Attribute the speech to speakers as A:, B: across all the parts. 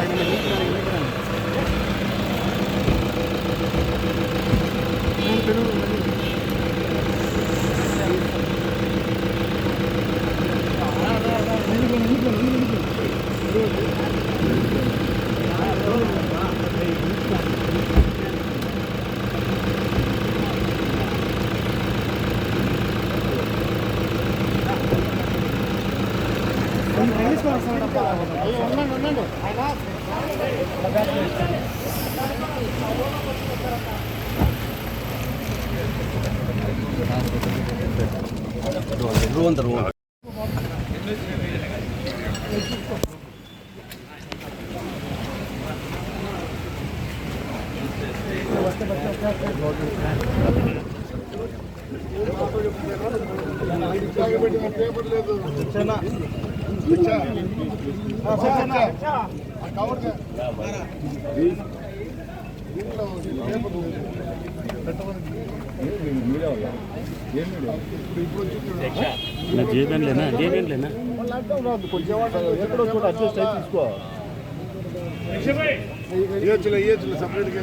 A: అయ్యో,
B: నా జేబేం లేనా
A: ఎక్కడో చోట అడ్జస్ట్ అయి తీసుకో ఇవ్వచ్చులే ఇవ్వచ్చులే సపరేట్గా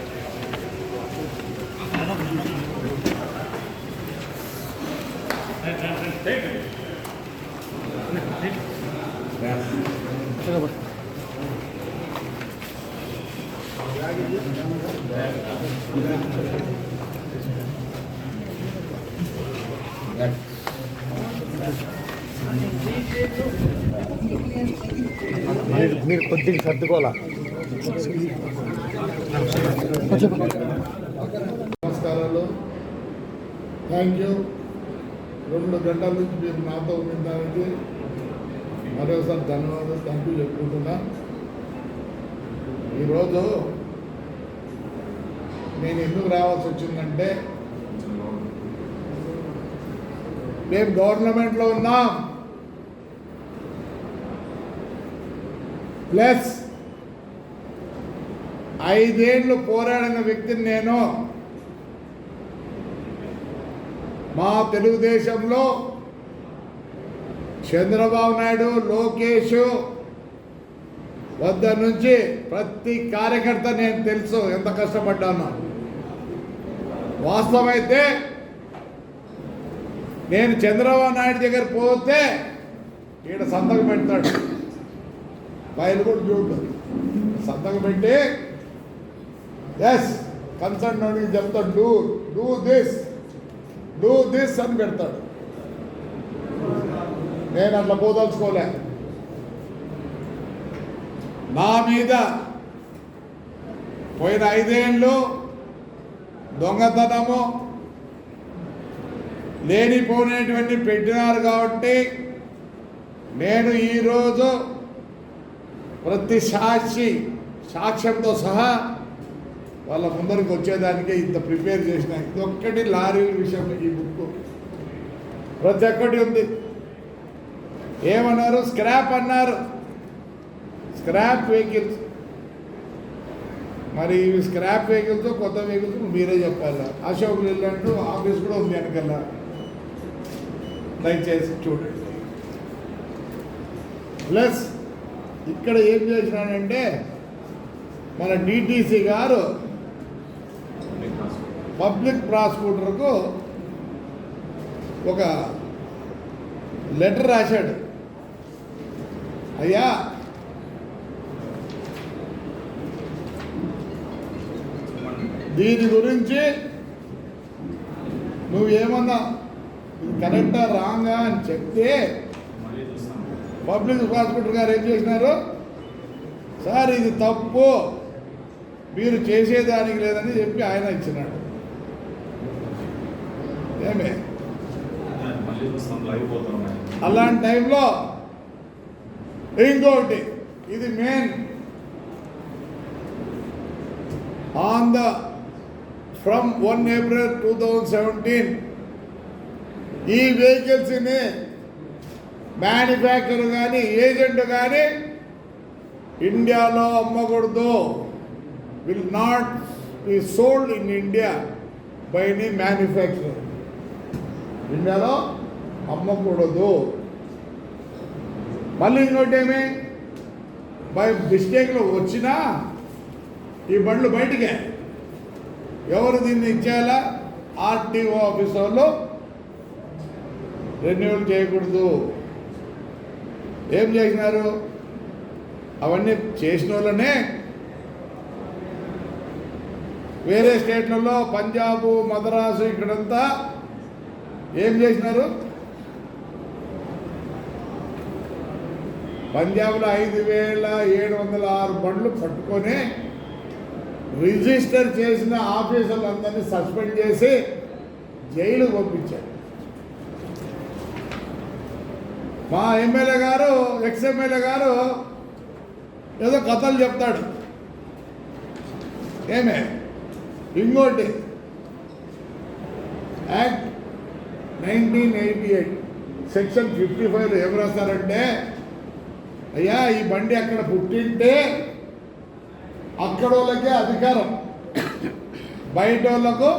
A: మీరు కొద్దిగా సర్దుకోవాలా?
C: నమస్కారాలు. Thank you. రెండు గంటల నుంచి మీరు నాతో ఉండడానికి మరోసారి ధన్యవాదాలు థ్యాంక్ యూ చెప్పుకుంటున్నా. ఈరోజు నేను ఎందుకు రావాల్సి వచ్చిందంటే మేము గవర్నమెంట్లో ఉన్నాం. ప్లస్ ఐదేళ్ళు పోరాడిన వ్యక్తిని నేను మా తెలుగుదేశంలో చంద్రబాబు నాయుడు లోకేష్ వద్ద నుంచి ప్రతి కార్యకర్త నేను తెలుసు ఎంత కష్టపడ్డాను. వాస్తవమైతే నేను చంద్రబాబు నాయుడు దగ్గర పోతే ఈడ సంతకం పెడతాడు. ఫైల్ కూడా చూడు. సంతకం పెట్టి ఎస్ కన్సర్న్ అని చెప్తాడు do do this do this అని పెడతాడు. నేను అట్లా పోదలుచుకోలే. నా మీద పోయిన ఐదేళ్ళు దొంగతనము లేనిపోయినటువంటి పెట్టినారు కాబట్టి నేను ఈరోజు ప్రతి సాక్షి సాక్ష్యంతో సహా వాళ్ళ ముందరికి వచ్చేదానికే ఇంత ప్రిపేర్ చేసిన. ఇది ఒక్కటి లారీ విషయం ఈ బుక్. ప్రతి ఒక్కటి ఉంది. ఏమన్నారు? స్క్రాప్ అన్నారు. Scrap vehicles. మరి ఇవి స్క్రాప్ వెహికల్స్ కొత్త వెహికల్స్ మీరే చెప్పాలి? అశోక్ లేలాండ్ ఆఫీస్ కూడా ఉంది వెనకల్లా దయచేసి చూడండి. ప్లస్ ఇక్కడ ఏం చేసినానంటే మన డిటిసి గారు పబ్లిక్ ప్రాసిక్యూటర్కు ఒక లెటర్ రాశాడు. అయ్యా! దీని గురించి నువ్వేమన్నా ఏమన్నా కరెక్టా రాంగా అని చెప్తే పబ్లిక్ ప్రాసిక్యూటర్ గారు ఏం చేసినారు? సార్ ఇది తప్పు. మీరు చేసేదానికి లేదని చెప్పి ఆయన ఇచ్చినాడు. ఏమే? అలాంటి టైంలో ఇంకోటి ఇది main on the from one April two thousand seventeen ఈ వెహికల్స్ని మ్యానుఫ్యాక్చర్ కానీ ఏజెంట్ కానీ ఇండియాలో అమ్మకూడదు. Will not be sold in India by any manufacture ఇండియాలో అమ్మకూడదు. మళ్ళీ ఇంకోటి ఏమి బై మిస్టేక్లో వచ్చినా ఈ బండ్లు బయటికే. ఎవరు దీన్ని ఇచ్చేయాలా ఆర్టీఓ ఆఫీస్ వాళ్ళు రెన్యువల్ చేయకూడదు. ఏం చేసినారు? అవన్నీ చేసిన వాళ్ళనే వేరే స్టేట్లలో పంజాబు మద్రాసు ఇక్కడంతా ఏం చేసినారు? పంజాబ్లో ఐదు వేల ఏడు వందల ఆరు బండ్లు పట్టుకొని రిజిస్టర్ చేసిన ఆఫీసర్లందరినీ సస్పెండ్ చేసి జైలు పంపించారు. మా ఎమ్మెల్యే గారు ఎక్స్ ఎమ్మెల్యే గారు ఏదో కథలు చెప్తాడు. ఏమే? ఇంకోటి. Act nineteen eighty eight section fifty five ఏం రాస్తారంటే అయ్యా ఈ బండి అక్కడ పుట్టింటే అక్కడ వాళ్ళకే అధికారం. బయట వాళ్ళకు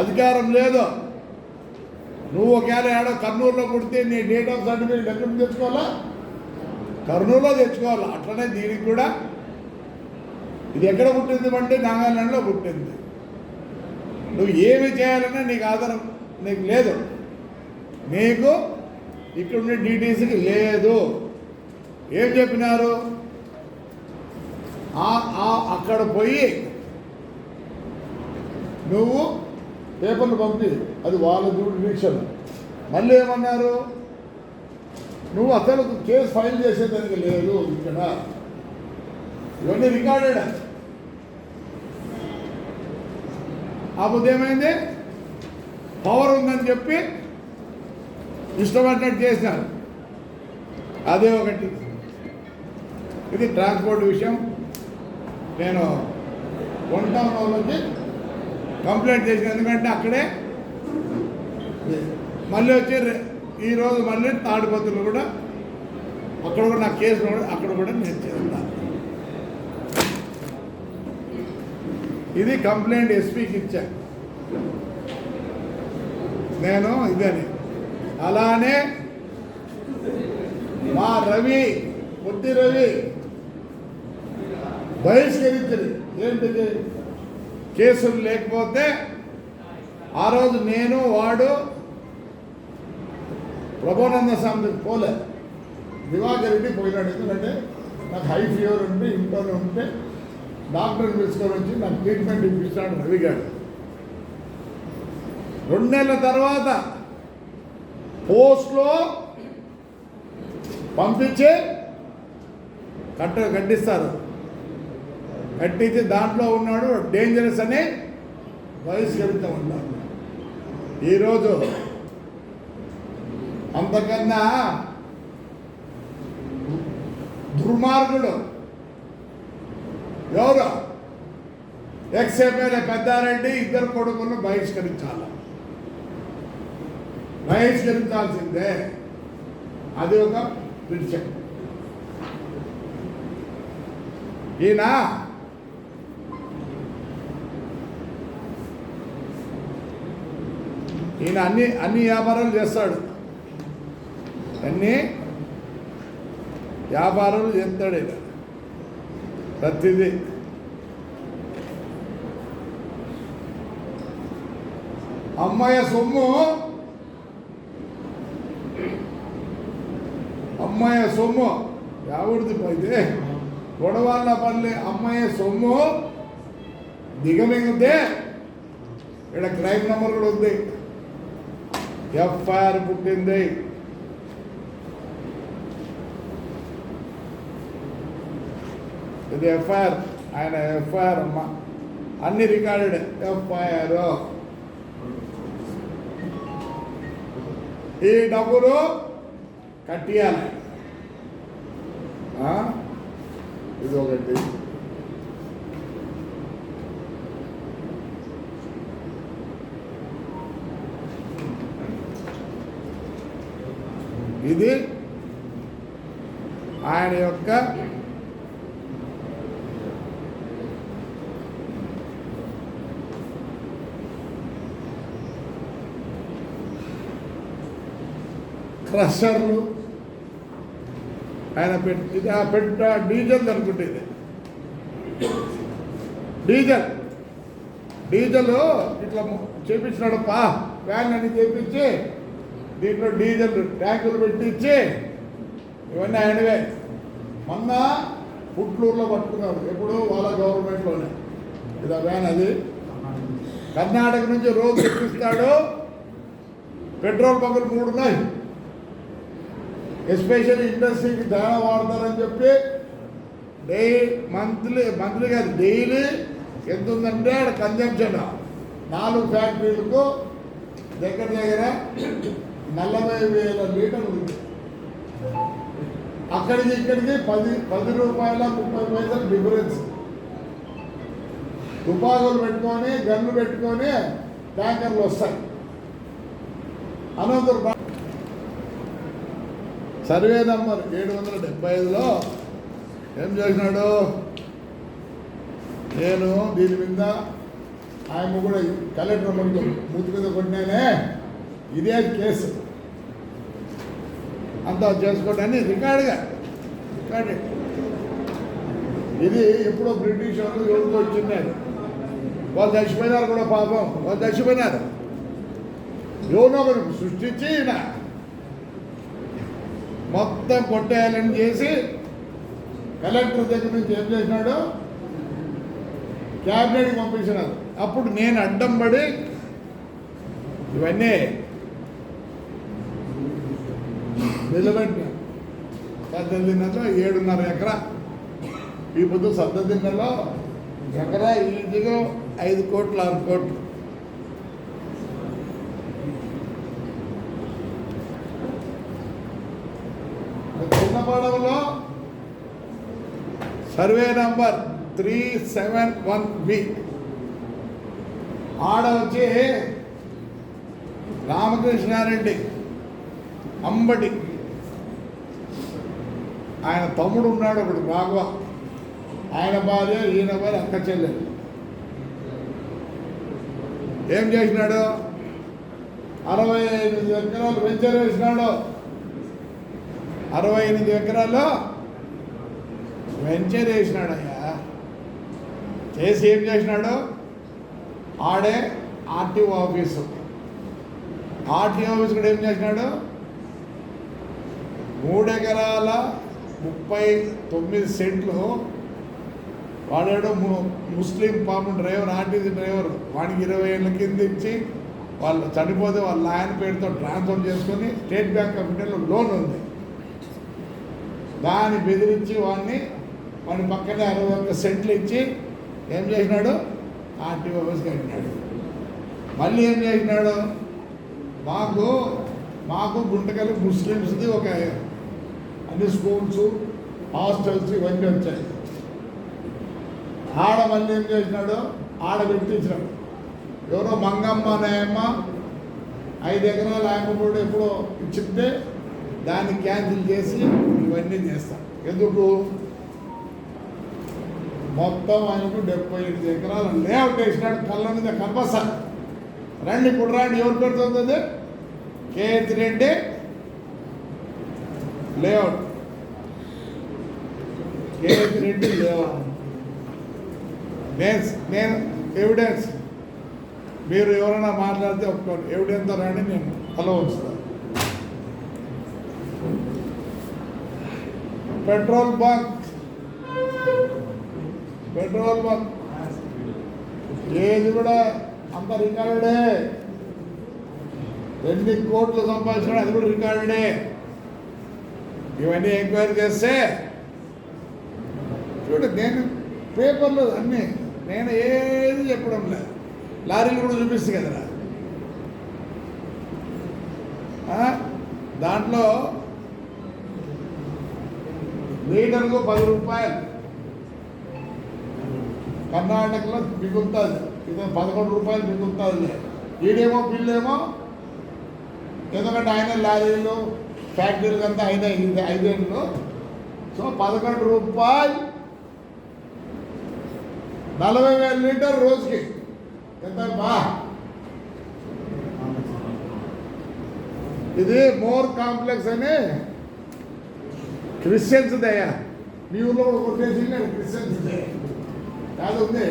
C: అధికారం లేదు. నువ్వు ఒకవేళ ఏడో కర్నూలులో పుడితే నీ డేట్ ఆఫ్ సర్టిఫికేట్ ఎక్కడ తెచ్చుకోవాలా? కర్నూలులో తెచ్చుకోవాలి? అట్లనే దీనికి కూడా. ఇది ఎక్కడ పుట్టింది అంటే నాగాలాండ్లో పుట్టింది. నువ్వు ఏమి చేయాలన్నా నీకు ఆధారం. నీకు లేదు. నీకు ఇక్కడ ఉండే డీటీసీకి లేదు. ఏం చెప్పినారు? ఆ- అక్కడ పోయి నువ్వు పేపర్లు పంపి అది వాళ్ళ జూడిషన్ మళ్ళీ ఏమన్నారు? నువ్వు అసలు కేసు ఫైల్ చేసేదానికి లేదు ఇక్కడ. ఇవన్నీ రికార్డెడ్. అప్పుడు ఏమైంది? పవర్ ఉందని చెప్పి ఇష్టపడినట్టు చేసినారు. అదే ఒకటి. ఇది ట్రాన్స్పోర్ట్ విషయం. నేను కొంటాం వచ్చి కంప్లైంట్ చేసిన. ఎందుకంటే అక్కడే మళ్ళీ వచ్చి ఈరోజు మళ్ళీ తాడిపత్రులు కూడా అక్కడ కూడా నా కేసు కూడా అక్కడ కూడా నేను చేస్తాను ఇది కంప్లైంట్ ఎస్పీకి ఇచ్చా. నేను ఇదని. అలానే మా రవి పొట్టి రవి బహిష్కరించింది ఏంటిది? కేసులు లేకపోతే ఆ రోజు నేను వాడు ప్రభునంద స్వామి పోలే. దివాకర్ రెడ్డి పోయినాడు. ఎందుకంటే నాకు హై ఫీవర్ ఉంటే ఇంట్లోనే ఉంటే డాక్టర్ని పిలుచుకొని వచ్చి నాకు ట్రీట్మెంట్ ఇప్పిస్తాడు రవి గారు. రెండు నెలల తర్వాత పోస్ట్లో పంపించి కట్ట కట్టిస్తారు. కట్టించి దాంట్లో ఉన్నాడు డేంజరస్ అని బహిష్కరిస్తూ ఉంటారు ఈరోజు అంతకన్నా దుర్మార్గుడు ఎవరు? ఎక్స్ఎంఎల్ఏ పెద్దారెడ్డి ఇద్దరు కొడుకులను బహిష్కరించాలి. బహిష్కరించాల్సిందే అది ఒక పిలిచం ఈయన ఈయన అన్ని అన్ని వ్యాపారాలు చేస్తాడు. అన్ని వ్యాపారాలు చేస్తాడు ఈయన. ప్రతిదీ. అమ్మాయి సొమ్ము అమ్మాయి సొమ్ము ఎవరిది పోయితే గొడవల్ల పల్లె అమ్మాయి సొమ్ము దిగమిగితే ఇక్కడ క్రైమ్ నెంబర్ కూడా ఉంది ఎఫ్ఐఆర్ పుట్టింది ఇది ఎఫ్ఐఆర్ ఆయన ఎఫ్ఐఆర్ అమ్మ అన్ని రికార్డెడ్ ఎఫ్ఐఆర్ ఈ డబ్బులు కట్టియాలి Güzel olabilir. ఇది ఆయన యొక్క క్రషర్లు ఆయన పెట్టి ఇది ఆ పెట్ట డీజిల్ అనుకుంటే ఇది. డీజిల్. డీజిల్ ఇట్లా చేపించినాడు పా వ్యాన్ అని చేపించి దీంట్లో డీజిల్ ట్యాంకులు పెట్టించి ఇవన్నీ ఆయనవే. మొన్న పుట్లూరులో పట్టుకున్నారు. ఎప్పుడు వాళ్ళ గవర్నమెంట్లోనే. ఇది ఆ వ్యాన్ అది. కర్ణాటక నుంచి రోజు తెప్పిస్తాడు. పెట్రోల్ బంకులు మూడు ఉన్నాయి ఎస్పెషల్లీ ఇండస్ట్రీకి చాలా వాడతారని చెప్పి డై మంత్లీ మంత్లీ కాదు డైలీ ఎంత ఉందంటే ఆడ కన్జంప్షన్ నాలుగు ఫ్యాక్టరీలకు దగ్గర దగ్గర నలభై వేల లీటర్లు ఉంది. అక్కడికి ఇక్కడికి పది పది రూపాయల ముప్పై పైసలు డిఫరెన్స్. తుపాకులు పెట్టుకొని గన్ను పెట్టుకొని ట్యాంకర్లు వస్తాయి. అనంతరం సర్వే నంబర్ ఏడు వందల డెబ్బై ఐదులో ఏం చేసినాడు? నేను దీని మీద ఆయన కూడా కలెక్టర్ ముందు మూతి మీద కొట్టినానే. ఇదే కేసు. అంతా చేసుకోవటాన్ని రికార్డుగా. రికార్డు. ఇది ఎప్పుడో బ్రిటిష్ వాళ్ళు ఎవరితో వచ్చిన్నారు వాళ్ళు చచ్చిపోయినారు కూడా పాపం. వాళ్ళు చచ్చిపోయినారు. ఎవరినో ఒకరు సృష్టించి ఈయన మొత్తం కొట్టేయాలని చేసి కలెక్టర్ దగ్గర నుంచి ఏం చేసినాడు? క్యాబినెట్కి పంపించినారు. అప్పుడు నేను అడ్డం పడి ఇవన్నీ నిలబెట్టిన. సద్దదిన్నలో ఏడున్నర ఎకరా. ఈ పొద్దు సద్దదిన్నలో ఎకరా ఈజీగా ఐదు కోట్లు ఆరు కోట్లు. Survey number three seven one B ఆడ వచ్చి రామకృష్ణారెడ్డి అంబటి. ఆయన తమ్ముడు ఉన్నాడు ఒకడు రాఘవ ఆయన భార్య ఈయన భార్య అక్క చెల్లెలు. ఏం చేసినాడు? అరవై ఎనిమిది ఎకరాలు వెంచర్ వేసినాడు అరవై ఎనిమిది ఎకరాల్లో వెంచర్ వేసినాడయ్యా చేసి ఏం చేసినాడు? ఆడే ఆర్టీఓ ఆఫీసు. ఆర్టీఓ ఆఫీస్ కూడా ఏం చేసినాడు? మూడెకరాల ముప్పై తొమ్మిది సెంట్లు వాడాడు ము- ముస్లిం పాపం డ్రైవర్ ఆర్టీసీ డ్రైవర్ వాడికి ఇరవై ఏళ్ళ కింద ఇచ్చి వాళ్ళు చనిపోతే వాళ్ళ ఆయన పేరుతో ట్రాన్స్ఫర్ చేసుకొని స్టేట్ బ్యాంక్ ఆఫ్ ఇండియాలో లోన్ ఉంది. దాన్ని బెదిరించి వాడిని మన పక్కనే అరవై ఒక్క సెంట్లు ఇచ్చి ఏం చేసినాడు? ఆర్టీఓ ఆఫీస్ కట్టినాడు మళ్ళీ ఏం చేసినాడు? మాకు మాకు గుంటకల్ ముస్లిమ్స్ది ఒక అన్ని స్కూల్స్ హాస్టల్స్ ఇవన్నీ వచ్చాయి. ఆడ మళ్ళీ ఏం చేసినాడు? ఆడ పెట్టించినాడు ఎవరో మంగమ్మ నాయమ్మ ఐదు ఎకరాలు ఆయమ్మ ఎప్పుడో ఇచ్చితే దాన్ని క్యాన్సిల్ చేసి ఇవన్నీ చేస్తాం. ఎందుకు? మొత్తం ఆయనకు డెబ్బై ఎనిమిది ఎకరాలు లేఅవుట్ వేసినాడు కళ్ళ మీద కంపల్సరీ రండి ఇప్పుడు రండి. ఎవరు పెడుతుంది కేతి రెడ్డి. లేఅవుట్. కేఎత్ రెడ్డి లేఅవుట్. నేను నేను ఎవిడెన్స్ మీరు ఎవరైనా మాట్లాడితే ఒప్పుకోండి. ఎవిడెన్స్ రండి నేను హలో ఉంచుతాను పెట్రోల్ బంక్ పెట్రోల్ బంక్. ఏది కూడా అంత రికార్డే ఎన్ని కోట్లు సంపాదించాడు అది కూడా రికార్డే ఇవన్నీ ఎంక్వైరీ చేస్తే చూడు నేను పేపర్లు అన్నీ నేను ఏది చెప్పడం లేదు. లారీలు కూడా చూపిస్తుంది కదరా. దాంట్లో లీటర్కు పది రూపాయలు. కర్ణాటకలో మిగులుతుంది ఇది పదకొండు రూపాయలు మిగులుతుంది ఈడేమో బిల్లేమో ఎందుకంటే ఆయన లారీలు ఫ్యాక్టరీలు అంతా ఆయన ఐదు ఐదేళ్ళు సో పదకొండు రూపాయలు నలభై వేల లీటర్ రోజుకి. ఎంత? బా. ఇది మోర్ కాంప్లెక్స్ అని క్రిస్టియన్స్ దయ మీ ఊళ్ళో కొట్టేసి క్రిస్టియన్స్ దయ కాదు ఉంది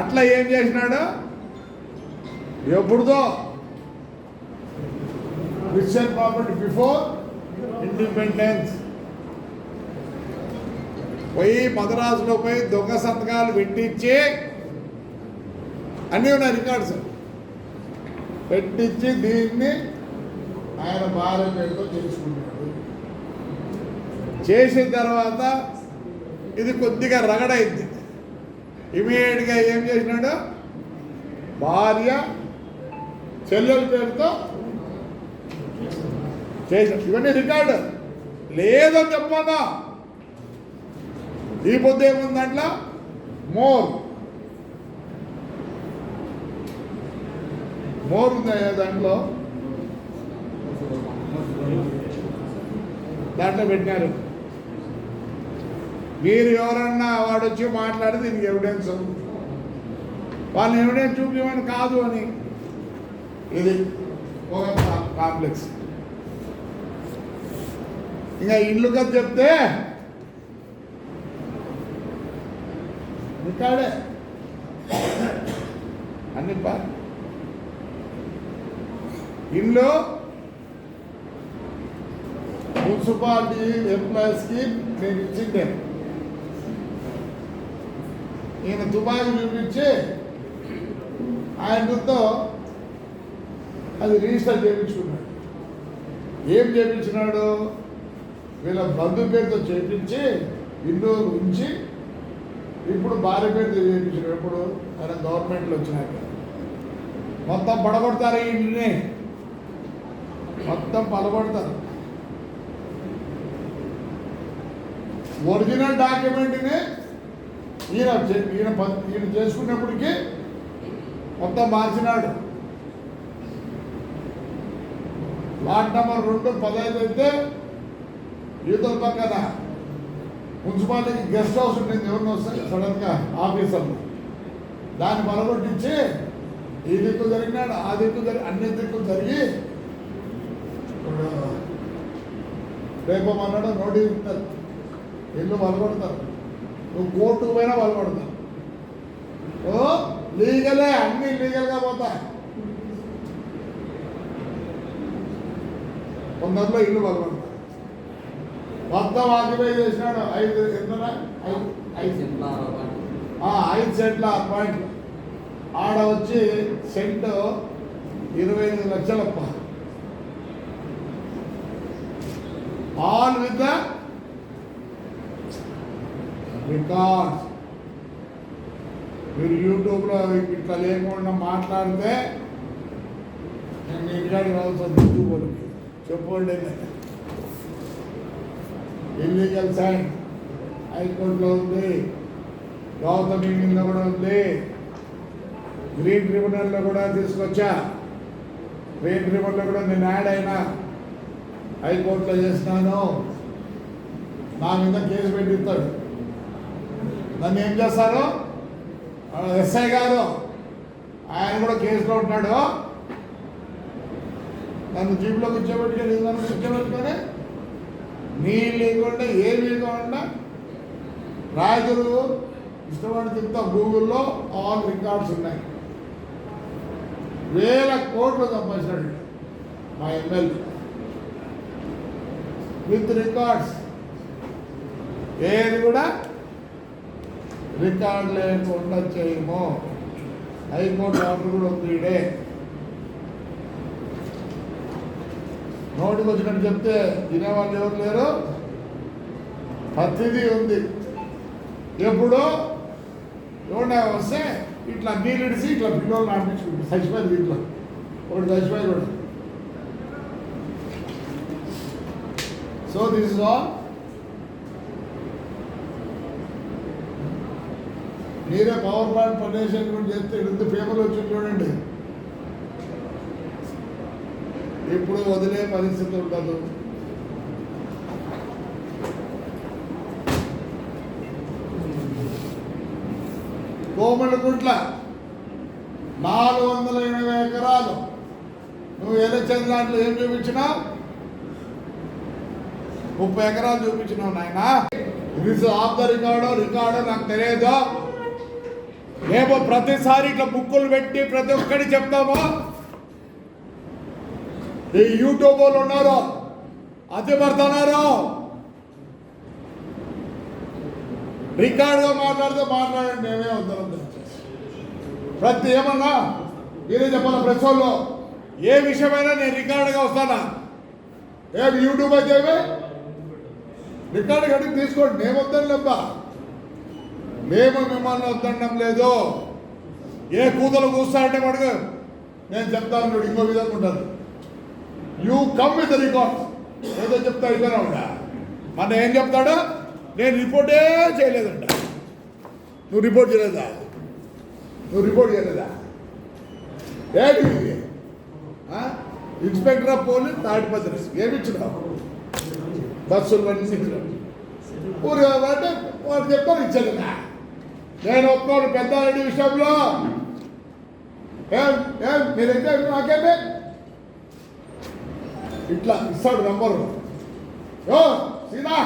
C: అట్లా ఏం చేసినాడు? ఎప్పుడుదో. Christian property before independence. పోయి మద్రాసులో పోయి దొంగ సంతకాలు పెట్టించి అన్నీ ఉన్నాయి రికార్డ్స్. పెట్టించి దీన్ని ఆయన భార్య పేరుతో తెలుసుకున్నాడు చేసిన తర్వాత ఇది కొద్దిగా రగడైంది. ఇమీడియట్గా ఏం చేసినాడు? భార్య చెల్లెల పేరుతో చేసిన ఇవన్నీ రికార్డు. లేదని చెప్పన్నా ఈ పొద్దు ఏముంది దాంట్లో? మోర్. మోర్ ఉంది దాంట్లో. దాంట్లో పెట్టినారు. మీరు ఎవరన్నా వాడు వచ్చి మాట్లాడితే దీనికి ఎవిడెన్స్ వాళ్ళని ఎవిడెన్స్ చూపించమని కాదు అని. ఇది ఒక కాంప్లెక్స్ ఇంకా ఇల్లు కదా చెప్తే ఇక్కడే అన్ని బా ఇల్లు మున్సిపాలిటీ ఎంప్లాయీస్కి మేము ఇచ్చిండే. ఈయన దుబాయ్ చూపించి ఆయనతో అది రిజిస్టర్ చేయించుకున్నాడు. ఏం చేయించినాడు వీళ్ళ బంధు పేరుతో చేయించి ఇండోర్ ఉంచి ఇప్పుడు భార్య పేరుతో చేయించినాడు ఎప్పుడు? ఆయన గవర్నమెంట్లో వచ్చినాక. మొత్తం పడగొడతారు ఈ మొత్తం పలగొడతారు ఒరిజినల్ డాక్యుమెంట్ని ఈయన ఈయన ఈయన చేసుకున్నప్పటికీ మొత్తం మార్చినాడు. లాట్ నెంబర్ రెండు పదహైదు అయితే యువతల పక్కన మున్సిపాలిటీకి గెస్ట్ హౌస్ ఉంటుంది ఎవరిని వస్తే సడన్గా ఆఫీసర్లు. దాన్ని పలగొట్టించి ఈ దిక్కు జరిగినాడు ఆ దిక్కు జరిగి అన్ని దిక్కులు జరిగి రేపు అన్నాడు నోటీస్ ఇస్తారు ఇల్లు పలగొడతారు నువ్వు కోర్టుకు పోయినా పలగొడతావు ఓ లీగలే అన్ని లీగల్గా పోతాయి. కొందరిలో ఇల్లు పలగొడతారు మొత్తం ఆక్యుపై చేసినాడు ఐదు ఎంత ఐదు ఐదు. ఐదు సెంట్ల పాయింట్లు ఆడ వచ్చి సెంట్ ఇరవై ఎనిమిది లక్షలప్ప. ఆల్ విత్ రికార్డ్స్ మీరు యూట్యూబ్లో ఇట్లా లేకుండా మాట్లాడితే నేను మీ ఇంటికాడికి రావాల్సి యూట్యూబ్కి చెప్పండి. ఇల్లీగల్ సైన్ హైకోర్టులో ఉంది. గౌతమ్ మీటింగ్లో కూడా ఉంది. గ్రీన్ ట్రిబ్యునల్లో కూడా తీసుకొచ్చా. గ్రీన్ ట్రిబ్యునల్లో కూడా నేను యాడ్ అయినా హైకోర్టులో చేసినాను. నా మీద కేసు పెట్టిస్తాడు. నన్ను ఏం చేస్తారు? ఆ, ఎస్ఐ గారు ఆయన కూడా కేసులో ఉంటాడు నన్ను జీపులో కూర్చోబెట్టుకొని నన్ను కూర్చోబెట్టుకొని నీళ్ళు లేకుండా ఏ లేకుండా రాజులు ఇష్టపడి తింటా గూగుల్లో ఆల్ రికార్డ్స్ ఉన్నాయి. వేల కోట్లు సంపాదించాడు మా ఎమ్మెల్యే. With records. ఏది కూడా రికార్డ్ లేకుండా చేయము. హైకోర్టు ఆర్డర్ కూడా ఉంది ఇడే నోటికి వచ్చినట్టు చెప్తే వినేవాళ్ళు ఎవరు లేరు? ప్రతిదీ ఉంది. ఎప్పుడో? ఎవరైనా వస్తే ఇట్లా నీళ్ళిడిసి ఇట్లా పిల్లలు నడిపించుకుంటారు చచ్చిపోయింది ఇట్లా ఒకటి చచ్చిపోయి కూడా. సో దిస్ ఇస్ ఆల్ మీరే పవర్ పాయింట్ ప్రదేశం కూడా చేస్తే ఇంత పేపర్లు వచ్చి చూడండి. ఇప్పుడు వదిలే పరిస్థితి ఉండదు. కోమలగుంట్ల నాలుగు వందల ఎనభై ఎకరాలు. నువ్వు ఎలక్షన్ దాంట్లో ఏం చూపించినా? ముప్పై ఎకరాలు చూపించినావు నాయన. రికార్డో రికార్డో నాకు తెలియదు. ఏమో ప్రతిసారి ఇట్లా బుక్కులు పెట్టి ప్రతి ఒక్కటి చెప్తామో? ఈ యూట్యూబ్ వాళ్ళు ఉన్నారు. అతి పడుతున్నారు రికార్డుగా మాట్లాడితే మాట్లాడండి మేమే వద్దాం ప్రతి ఏమన్నా మీరే చెప్పాలి ప్రెస్ వాళ్ళు? ఏ విషయమైనా నేను రికార్డుగా వస్తానా? ఏం యూట్యూబ్ అయితే రికార్డు కడిగి తీసుకోండి మేము వద్దాను లేబ్బా మేము మిమ్మల్ని వద్దడం లేదు. ఏ కూతలు కూస్తారంటే మడుగు నేను చెప్తాను ఇంకో విధంగా ఉంటుంది. యూ కమ్ విత్ రికార్డ్స్ ఏదో చెప్తా అయిపోయినా ఉండా మన ఏం చెప్తాడు? నేను రిపోర్టే చేయలేదంట. నువ్వు రిపోర్ట్ చేయలేదా? నువ్వు రిపోర్ట్ చేయలేదా? ఏంటి ఆ? ఇన్స్పెక్టర్ ఆఫ్ పోలీస్ తాడిపత్రి ఏమి ఇచ్చినావు? బస్సులు పని ఊరు అంటే వాడు చెప్పారు ఇచ్చారు నేను ఒప్పుకోను పెద్దారెడ్డి విషయంలో. ఏం ఏం మీరైతే నాకేమే ఇట్లా ఇస్తాడు నంబరు. ఓ సీనా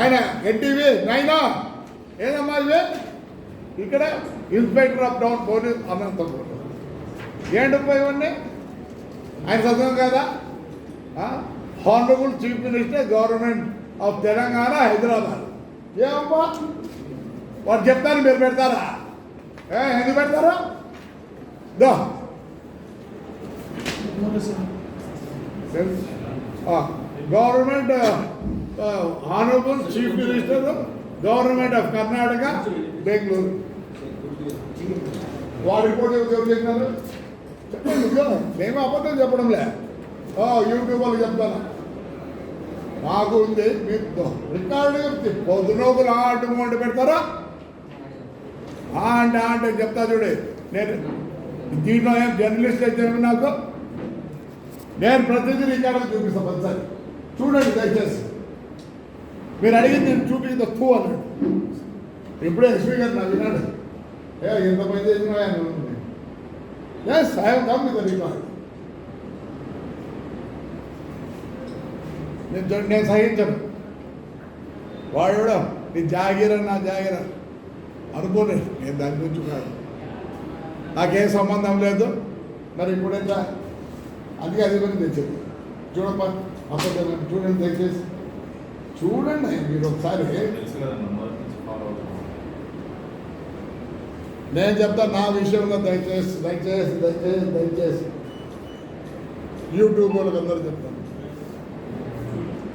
C: ఆయన ఎన్టీవీ నైనా. ఏదమ్మా ఇవి ఇక్కడ inspector of town police Anantapuram ఏంటి ఇవన్నీ? ఆయన చదువు కదా? Honourable chief minister government of Telangana Hyderabad ఏమమ్మా వాడు చెప్తాను మీరు పెడతారా? ఏ ఎందుకు పెడతారా? దో. Government honourable chief minister government of Karnataka Bengaluru వారి రిపోర్ట్ ఎవరు చెప్పండి మేము అబద్ధం చెప్పడంలే. లే యూట్యూబ్ వాళ్ళు చెప్తాను మాకు ఉంది మీకు రికార్డు పొద్దునోకులు ఆ అంటు పెడతారా? ఆ అంటే ఆ అంటే చెప్తా చూడు. నేను దీంట్లో ఏం జర్నలిస్ట్ అయితే ఏమి నాకు. నేను ప్రతిదీ రికార్డు చూపిస్తాను ఒకసారి చూడండి దయచేసి. మీరు అడిగింది నేను చూపించింది తూ అన్నాడు. ఇప్పుడే ఎస్పీ గారు నా విన్నాడు. ఏ ఎంత పని చేసినా yes I come with record నేను చూ- నేను సహించను. వాడు కూడా నీ జాగిర నా జాగిర. అనుకోలేదు నేను దాని గురించి కాదు. నాకేం సంబంధం లేదు. మరి ఇప్పుడు ఎంత అందుకే అది కూడా తెచ్చింది చూడప్ప అప్పుడు చూడండి దయచేసి. చూడండి మీరు ఒకసారి. నేను చెప్తా నా విషయంలో దయచేసి దయచేసి దయచేసి దయచేసి. యూట్యూబ్ వాళ్ళకి అందరూ చెప్తాను.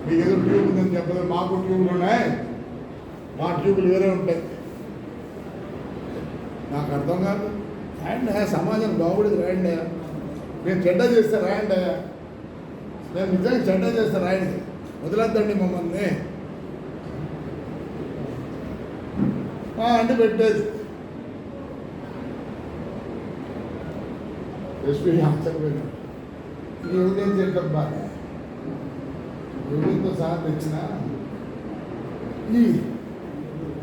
C: మీకు ఏదో ట్యూబ్ ఉందని చెప్పలేదు. మాకు ట్యూబ్లు ఉన్నాయి. మా ట్యూబులు వేరే ఉంటాయి. నాకు అర్థం కాదు. రాయండి సమాజం బాగుపడేది రాయండి నేను చెడ్డ చేస్తే రాయండి నేను నిజంగా చెడ్డ చేస్తే రాయండి. వదిలేద్దండి మమ్మల్ని. ఆ, అంటే పెట్టేది. ఎస్పీ ఆశ్చర్యపోయినా ఈ ఎవిడెన్స్ బాగా ఎవిడెన్స్తో సహా తెచ్చిన? ఈ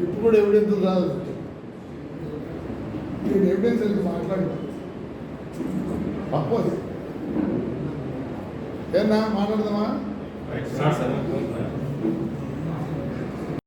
C: ఇప్పుడు కూడా రాదు నేను ఎవిడెన్స్ ఎందుకు మాట్లాడు తప్పదు ఏనా మాట్లాడదామా?